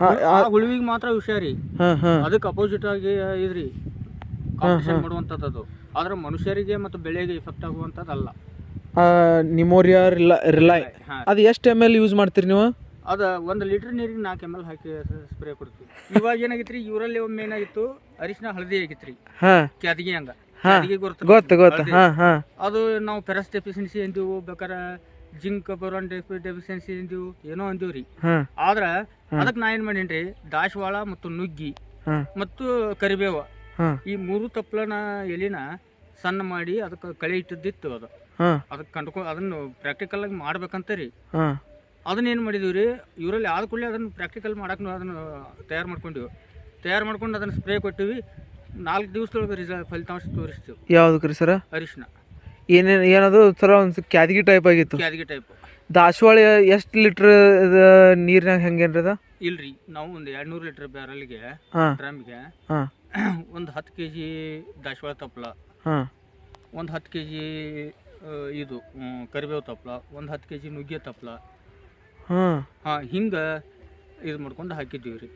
ಆ ಹುಳುವಿಗೆ ಮಾತ್ರ ಹುಷಾರಿ. ರೀ ಅದಕ್ಕೆ ಅಪೋಸಿಟ್ ಆಗಿ ಇದ್ರಿ. ಕಾಂಪಿಟೇಷನ್ ಮಾಡುವಂಥದ್ದು ಅದು. ಆದ್ರೆ ಮನುಷ್ಯರಿಗೆ ಮತ್ತು ಬೆಳೆಗೆ ಇಫೆಕ್ಟ್ ಆಗುವಂಥದ್ದಲ್ಲ ನಿಮೋರಿಯಾ ರಿಲಾ ರಿಲೈ. ಅದು ಎಷ್ಟು ಎಂ ಎಲ್ ಯೂಸ್ ಮಾಡ್ತೀರಿ ನೀವು? ಅದ ಒಂದು ಲೀಟರ್ ನೀರಿಗೆ ನಾಲ್ಕು ಎಂ ಎಲ್ ಹಾಕಿ ಸ್ಪ್ರೇ ಕೊಡ್ತೀವಿ. ಇವಾಗ ಏನಾಗಿತ್ತು ರೀ ಇವರಲ್ಲಿ ಒಮ್ಮೆ ಏನಾಗಿತ್ತು ಅರಿಶಿನ ಹಳದಿ ಆಗಿತ್ತು ರೀ ಕ್ಯಾದಗಿ ಹಂಗ. ಗೊತ್ತ ಗೊತ್ತು ಅದು ನಾವು ಪೆರಸ್ ಡೆಫಿಷಿಯನ್ಸಿ ಅಂತೀವಿ ಬೇಕಾರೆ ಜಿಂಕ್ ಬರೋನ್ ಡೆಫಿಷಿಯನ್ಸಿ ಅಂದೀವಿ ಏನೋ ಅಂದಿವು ರೀ. ಹಾ. ಆದ್ರೆ ಅದಕ್ಕೆ ನಾ ಏನ್ ಮಾಡೀನಿ ದಾಸವಾಳ ಮತ್ತು ನುಗ್ಗಿ ಮತ್ತು ಕರಿಬೇವ. ಈ ಮೂರು ತಪ್ಪಲನ ಎಲಿನ ಸಣ್ಣ ಮಾಡಿ ಅದಕ್ಕೆ ಕಳೆ ಇಟ್ಟಿದ್ದಿತ್ತು ಅದು. ಅದಕ್ಕೆ ಕಂಡ್ಕೊ ಅದನ್ನ ಪ್ರಾಕ್ಟಿಕಲ್ ಆಗಿ ಮಾಡ್ಬೇಕಂತ ರೀ. ಹಾ. ಅದನ್ನ ಏನ್ ಮಾಡಿದೀವಿ ರೀ? ಇವರಲ್ಲಿ ಆದ ಕೂಡಲೇ ಅದನ್ನ ಪ್ರಾಕ್ಟಿಕಲ್ ಮಾಡಕ್ ಅದನ್ನ ತಯಾರು ಮಾಡ್ಕೊಂಡಿವಿ. ತಯಾರು ಮಾಡ್ಕೊಂಡು ಅದನ್ನ ಸ್ಪ್ರೇ ಕೊಟ್ಟಿವಿ. ನಾಲ್ಕು ದಿವಸದೊಳಗೆ ರಿಸಲ್ಟ್ ಫಲಿತಾಂಶ ತೋರಿಸ್ತೀವಿ. ಯಾವ್ದಕ್ಕೆ ರೀ ಸರ? ಅರಿಶಿನ ಏನೇನು ಏನದು ಸರ ಒಂದು ಕ್ಯಾದಗಿ ಟೈಪ್ ಆಗಿತ್ತು. ಕ್ಯಾದಗಿ ಟೈಪ್ ದಾಸವಾಳ ಎಷ್ಟು ಲೀಟ್ರ್ ನೀರ್ನಾಗ ಹೆಂಗೇನ್ರಿ ಅದ? ಇಲ್ರಿ ನಾವು ಒಂದು ಎರಡು ನೂರು ಲೀಟ್ರ್ ಬ್ಯಾರಲ್ಗೆ ಡ್ರಮ್ಗೆ ಒಂದು ಹತ್ತು ಕೆ ಜಿ ದಾಸವಾಳ ತಪ್ಪಲ ಹಾಂ. ಒಂದು ಹತ್ತು ಕೆ ಜಿ ಇದು ಕರಿಬೇವು ತಪ್ಪಲ ಒಂದು ಹತ್ತು ಕೆ ಜಿ ನುಗ್ಗೆ ತಪ್ಪಲ ಹಾಂ. ಹಾಂ ಹಿಂಗೆ ಇದು ಮಾಡ್ಕೊಂಡು ಹಾಕಿದ್ದೀವಿ ರೀ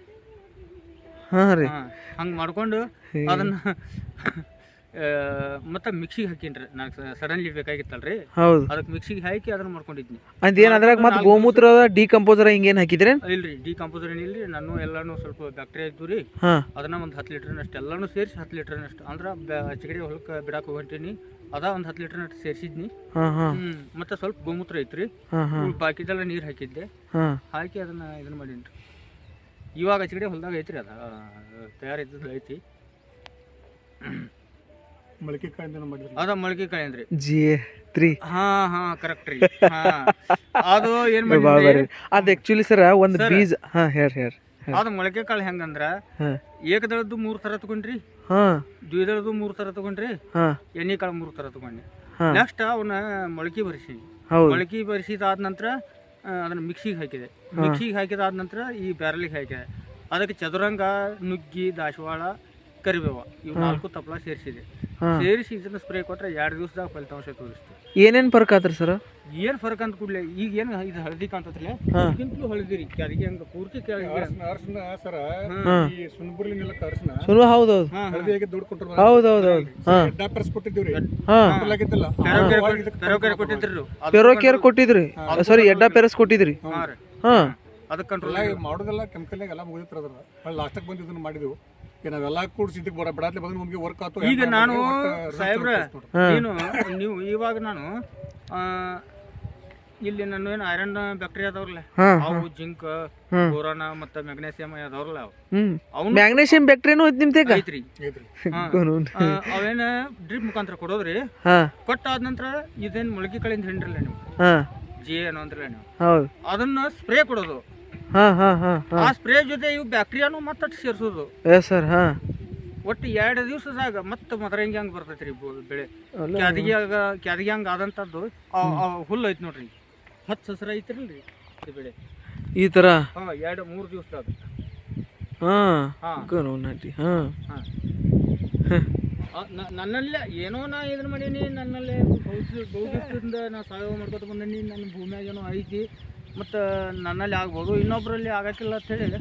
ಹಾಂ ರೀ. ಹಾಂ ಹಂಗೆ ಮಾಡ್ಕೊಂಡು. ಅದನ್ನು ಮತ್ತೆ ಮಿಕ್ಸಿಗೆ ಹಾಕಿನ್ರಿ. ನಾನು ಸಡನ್ಲಿ ಬೇಕಾಗಿತ್ತಲ್ರಿ? ಹೌದು. ಅದಕ್ಕೆ ಮಿಕ್ಸಿಗೆ ಹಾಕಿ ಅದನ್ನ ಮಾಡ್ಕೊಂಡಿದ್ನಿ. ಅಂತ ಏನಂದ್ರೆ ಮತ್ತೆ ಗೋಮೂತ್ರ ಡಿಕಂಪೋಸರ್ ಹಿಂಗೇನು ಹಾಕಿದ್ರೇನ್? ಇಲ್ರಿ ಡಿಕಂಪೋಸರ್ ಏನಿಲ್ರಿ ನಾನು ಎಲ್ಲಾನು ಸ್ವಲ್ಪ ಬ್ಯಾಕ್ಟೀರಿಯಾ ಇದ್ದು ರೀ. ಅದನ್ನ ಒಂದು ಹತ್ತು ಲೀಟ್ರ್ನಷ್ಟು ಎಲ್ಲಾನು ಸೇರಿಸಿ ಹತ್ತು ಲೀಟ್ರ್ನಷ್ಟು ಅಂದ್ರೆ ಚಿಗಡಿ ಹೊಲಕ್ಕೆ ಬಿಡಕ್ಕೆ ಹೊಂಟೀನಿ ಅದ ಒಂದು ಹತ್ತು ಲೀಟರ್ನಷ್ಟು ಸೇರಿಸಿದ್ನಿ. ಮತ್ತೆ ಸ್ವಲ್ಪ ಗೋಮೂತ್ರ ಐತ್ರಿ. ಬಾಕಿದೆಲ್ಲ ನೀರು ಹಾಕಿದ್ದೆ. ಹಾಕಿ ಅದನ್ನ ಇದನ್ನ ಮಾಡೀನಿ ಇವಾಗ ಚಿಗಡಿ ಹೊಲ್ದಾಗ ಐತ್ರಿ ಅದ ತಯಾರಿದ್ದದ್ದು ಐತಿ. ಮೊಳಕೆ ಕಾಯಿಂದ ಮಾಡಿದ್ರಿ? ಅದ ಮೊಳಕೆ ಕಾಯಿ ಅಂದ್ರಿ ಜಿ ತ್ರೀ. ಹಾ ಹಾ ಕರೆಕ್ಟ್ ರೀ. ಹಾ. ಅದು ಏನ್ ಮಾಡಿದ್ರಿ? ರೀ ಅದು ಆ್ಯಕ್ಚುಲಿ ಸರ ಒಂದು ಬೀಜ ಹಾ ಹೇಳ್ರಿ ಹೇಳ್ರಿ ಅದು ಮೊಳಕೆ ಕಾಳು ಹೆಂಗಂದ್ರ? ಹಾಂ. ಏಕದಳದ್ದು ಮೂರ್ ತರ ತಗೊಂಡ್ರಿ? ಹಾಂ. ದ್ವಿದಳದ್ದು ಮೂರ್ ತರ ತಗೊಂಡ್ರಿ? ಹಾಂ. ಎಣ್ಣೆ ಕಾಳು ಮೂರ್ ತರ ತಗೊಂಡ್ರಿ ಹಾಂ. ನೆಕ್ಸ್ಟ್ ಅವನ್ನ ಮೊಳಕೆ ಬರಿಸಿ. ಹೌದು. ಮೊಳಕೆ ಬರಿಸಿದಾದ ನಂತರ ಆ, ಅದನ್ನ ಮಿಕ್ಸಿಗೆ ಹಾಕಿದೆ. ಮಿಕ್ಸಿಗೆ ಹಾಕಿದಾದ ನಂತರ ಈ ಬ್ಯಾರಲಿಗೆ ಹಾಕಿದೆ ಅದಕ್ಕೆ ಚದುರಂಗ ನುಗ್ಗಿ ದಾಸವಾಳ ಕರಿಬೇವ ಇವು ನಾಲ್ಕು ತಪ್ಪಲ ಸೇರಿಸಿದೆ. ಸೇರಿಸಿ ಇದನ್ನ ಸ್ಪ್ರೇ ಕೊಟ್ರೆ ಎರಡು ದಿವಸದಾಗ ಫಲಿತಾಂಶ ತೋರಿಸ್ತೀವಿ. ಏನೇನ್ ಫರ್ಕ್ ಆತ್ರಿ ಸರ್ ಏನ್ ಫರ್ಕ್ ಅಂತ ಕೂಡಲೇ ಈಗ ಏನು ಇದು ಹಳದಿ ಕಾಣ್ತತ್ರಲ್ಲ ಇದಕ್ಕಿಂತಲೂ ಹಳದಿ ರೀ ಕ್ಯಾರಿಗೆ ಹಂಗ ಪೂರ್ತಿ ಕೆಳಗೆ ಅರಸಿನ ಅರಸಿನ ಸರ ಈ ಸುಣ್ಬುರ್ಲಿ ನೆಲಕ್ಕೆ ಅರಸಿನ ಚಲೋ ಹೌದು ಹೌದು. ಹಳದಿ. ಹಳದಿಯಾಗಿ ದುಡ್ಡು ಕೊಟ್ಟರು ಹೌದು ಹೌದು ಹೌದು. ಡಾಪರ್ಸ್ ಎಡ್ಡ ಪರ್ಸ್ ಕೊಟ್ಟಿದ್ದೀವ್ರಿ ಹಾಂ. ಆಗಿದ್ದಲ್ಲ ಪೆರೋಕೆರೆ ಕೊಟ್ಟಿದ್ರು ಪೆರೋ ಕೇರ್ ಕೊಟ್ಟಿದ್ರಿ ಸಾರಿ ಎಡ್ಡ ಪೆರಸ್ ಕೊಟ್ಟಿದ್ರಿ. ಹಾ ರೀ. ಹಾಂ. ಅದಕ್ಕೆ ಕಂಟ್ರೋಲ್ ಮಾಡೋದೆಲ್ಲ ಕೆಮಿಕಲ್ ಎಲ್ಲ ಮುಗಿದ್ರ ಲಾಸ್ಟಾಗ ಬಂದು ಇದನ್ನ ಮಾಡಿದೆವು. ಈಗ ನಾವೆಲ್ಲ ಕೂಡಿಸಿ ಇದಕ್ಕೆ ಬಡ ಬಿಡಾತ್ಲೆ ಬಂದು ನಮಗೆ ವರ್ಕ್ ಆಯ್ತು ಈಗ ನಾನು ಸಾಹೇಬ್ರ ಏನು ನೀನು ನೀವು ಇವಾಗ ನಾನು ಆ, ಇಲ್ಲಿ ನಾನು ಏನು ಐರನ್ ಬ್ಯಾಕ್ಟೀರಿಯಾ ಅದಾವ್ರಲ್ಲ ಅವು ಜಿಂಕ್. ಬೋರಾನ ಮತ್ತ ಮೆಗ್ನೇಸಿಯಮ್ ಅದಾವ್ರಲ್ಲ ಅವು. ಮ್ಯಾಗ್ನೇಸಿಯಂ ಅವನು ಮ್ಯಾಗ್ನೇಷಿಯಂ ಬ್ಯಾಕ್ಟೀರಿಯಾನು ಐತಿ ನಿಮ್ಮ ಐತ್ರಿ. ಅವೇನ ಡ್ರಿಪ್ ಮುಖಾಂತರ ಕೊಡೋದ್ರಿ. ಕೊಟ್ಟ ಆದ ನಂತರ ಇದೇನ್ ಮೊಳಕೆ ಕಳೆಯಿಂದ ಹಿಂಡ್ರಲ್ಲ ನೀವು? ಹಾಂ. ಜಿ ಏನೋ ಅಂದ್ರಲ್ಲ ನೀವು? ಹೌದು. ಅದನ್ನ ಸ್ಪ್ರೇ ಕೊಡೋದು. ಆ ಸ್ಪ್ರೇ ಜೊತೆ ಇವು ಬ್ಯಾಕ್ಟೀರಿಯಾನು ಮತ್ತಷ್ಟು ಸೇರಿಸೋದು. ಎಸ್ ಸರ್ ಹಾಂ. ಒಟ್ಟು ಎರಡು ದಿವಸದಾಗ ಮತ್ತೆ ಮದರಂಗಿ ಹಂಗೆ ಬರ್ತೈತಿ ರೀ ಬೆಳೆ. ಕ್ಯಾದಗಿಯಾಗ ಕ್ಯಾದಗಿ ಹಂಗೆ ಆದಂಥದ್ದು ಹುಲ್ಲು ಐತಿ ನೋಡ್ರಿ. ಹತ್ತು ಹಸ್ರ ಐತಿರಲ್ರಿ ಈ ಬೆಳೆ. ಈ ಥರ ಹಾಂ ಎರಡು ಮೂರು ದಿವಸದಾಗ. ಹಾಂ. ಹಾಂ. ಗನು ನಾಟಿ ಹಾಂ. ಹಾಂ. ನನ್ನಲ್ಲೇ ಏನೋ ನಾ ಇದನ್ನ ಮಾಡೀನಿ ನನ್ನಲ್ಲೇ ಬಹು ಬಹುದಿವಸದಿಂದ ನಾ ಸಾವಯವ ಮಾಡ್ಕೊತ ಬಂದೀನಿ ನನ್ನ ಭೂಮಿಯಾಗ ಏನೋ ಐತಿ. ಮತ್ತು ನನ್ನಲ್ಲಿ ಆಗ್ಬೋದು ಇನ್ನೊಬ್ಬರಲ್ಲಿ ಆಗಕ್ಕಿಲ್ಲ ಅಂತ ಹೇಳಿ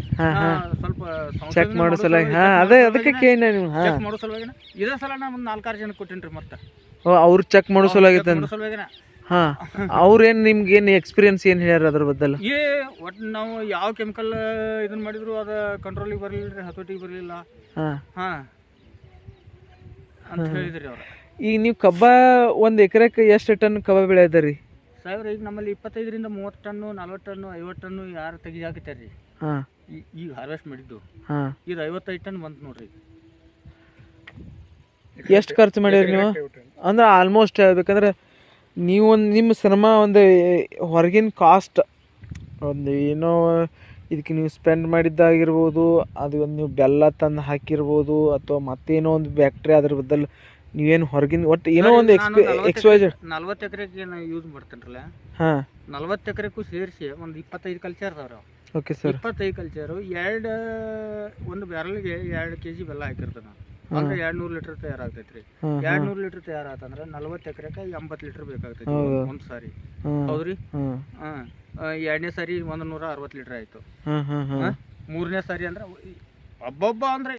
ಸ್ವಲ್ಪ ಚೆಕ್ ಮಾಡೋ ಸಲುವಾಗಿ ಹಾಂ ಅದೇ ಅದಕ್ಕೆ ಕೇಳಿನ ನೀವು ಹಾಂ. ಚೆಕ್ ಮಾಡೋ ಸಲುವಾಗಿನ? ಇದೇ ಸಲ ನಾ ಒಂದು ನಾಲ್ಕಾರು ಜನಕ್ಕೆ ಕೊಟ್ಟಿನ್ರಿ ಮತ್ತೆ. ಓ ಅವ್ರು ಚೆಕ್ ಮಾಡೋ ಸಲುವಾಗಿ ಮಾಡೋ ಸಲುವಾಗಿನ. ಹಾಂ ಅವ್ರೇನು ನಿಮ್ಗೆ ಏನು ಎಕ್ಸ್ಪೀರಿಯನ್ಸ್ ಏನು ಹೇಳ್ಯಾರ ಅದ್ರ ಬದಲು ಏ ಒಟ್ಟು ನಾವು ಯಾವ ಕೆಮಿಕಲ್ ಇದನ್ನ ಮಾಡಿದ್ರು ಅದು ಕಂಟ್ರೋಲಿಗೆ ಬರಲಿಲ್ಲ ರೀ ಹತೋಟಿಗೆ ಬರಲಿಲ್ಲ. ಹಾಂ. ಹಾಂ. ಅಂತ ಹೇಳಿದ್ರಿ ಅವ್ರು. ಈಗ ನೀವು ಕಬ್ಬ ಒಂದು ಎಕರೆಗೆ ಎಷ್ಟು ಟನ್ ಕಬ್ಬ ಬೆಳೆಯದ ರೀ ಸಾವಿರ ಈಗ ನಮ್ಮಲ್ಲಿ ಇಪ್ಪತ್ತೈದರಿಂದ ಮೂವತ್ತು ಟನ್ನು ನಲ್ವತ್ತು ಟನ್ನು ಐವತ್ತು ಟನ್ನು ಯಾರು ತೆಗಿಯಾಕತ್ತಾರೆ ರೀ. ಹಾಂ. ಈಗ ಹಾರ್ವೆಸ್ಟ್ ಮಾಡಿದ್ದು. ಹಾಂ. ಇದು ಐವತ್ತೈದು ಟನ್ ಬಂತು ನೋಡ್ರಿ ಎಷ್ಟು ಖರ್ಚು ಮಾಡಿರಿ ನೀವು? ಅಂದ್ರೆ ಆಲ್ಮೋಸ್ಟ್ ಹೇಳ್ಬೇಕಂದ್ರೆ ನೀವು ಒಂದು ನಿಮ್ಮ ಶ್ರಮ ಒಂದು ಹೊರಗಿನ ಕಾಸ್ಟ್ ಒಂದು ಏನೋ ಇದಕ್ಕೆ ನೀವು ಸ್ಪೆಂಡ್ ಮಾಡಿದ್ದಾಗಿರ್ಬೋದು ಅದು ಒಂದು ನೀವು ಬೆಲ್ಲ ತಂದು ಹಾಕಿರ್ಬೋದು ಅಥವಾ ಮತ್ತೇನೋ ಒಂದು ಬ್ಯಾಕ್ಟ್ರಿ ಅದ್ರ ಬದಲು ನೀವೇನು ಹೊರಗಿನ ಒಟ್ಟು ಏನೋ ಒಂದು ಎಕ್ಸ್ವೈಜೆಡ್ ನಲ್ವತ್ತು ಎಕರೆಗೆ ಯೂಸ್ ಮಾಡ್ತೇನ್ರಲ್ಲ? ಹಾಂ. ನಲ್ವತ್ತು ಎಕರೆಗೂ ಸೇರಿಸಿ ಒಂದು ಇಪ್ಪತ್ತೈದು ಕಲ್ಚರ್ ಅದಾವ್ರಿ ಓಕೆ ಸರ್ ಇಪ್ಪತ್ತೈದು ಕಲ್ಚರು ಎರಡು ಒಂದು ಬ್ಯಾರಲ್ಗೆ ಎರಡು ಕೆ ಜಿ ಬೆಲ್ಲ ಹಾಕಿರ್ತೇನೆ ನಾನು ಅಂದ್ರೆ ಎರಡು ನೂರು ಲೀಟರ್ ತಯಾರಾಗ್ತೈತಿ ರೀ ಎರಡು ನೂರು ಲೀಟರ್ ತಯಾರಾತಂದ್ರೆ ನಲ್ವತ್ತು ಎಕರೆಕ ಎಂಬತ್ತು ಲೀಟರ್ ಬೇಕಾಗ್ತೈತಿ. ಒಂದು ಸಾರಿ. ಹೌದ್ರಿ? ಹಾ. ಎರಡನೇ ಸಾರಿ ಒಂದು ನೂರ ಅರವತ್ತು ಲೀಟರ್ ಆಯ್ತು. ಮೂರನೇ ಸಾರಿ ಅಂದ್ರೆ ಒಬ್ಬೊಬ್ಬ ಅಂದ್ರೆ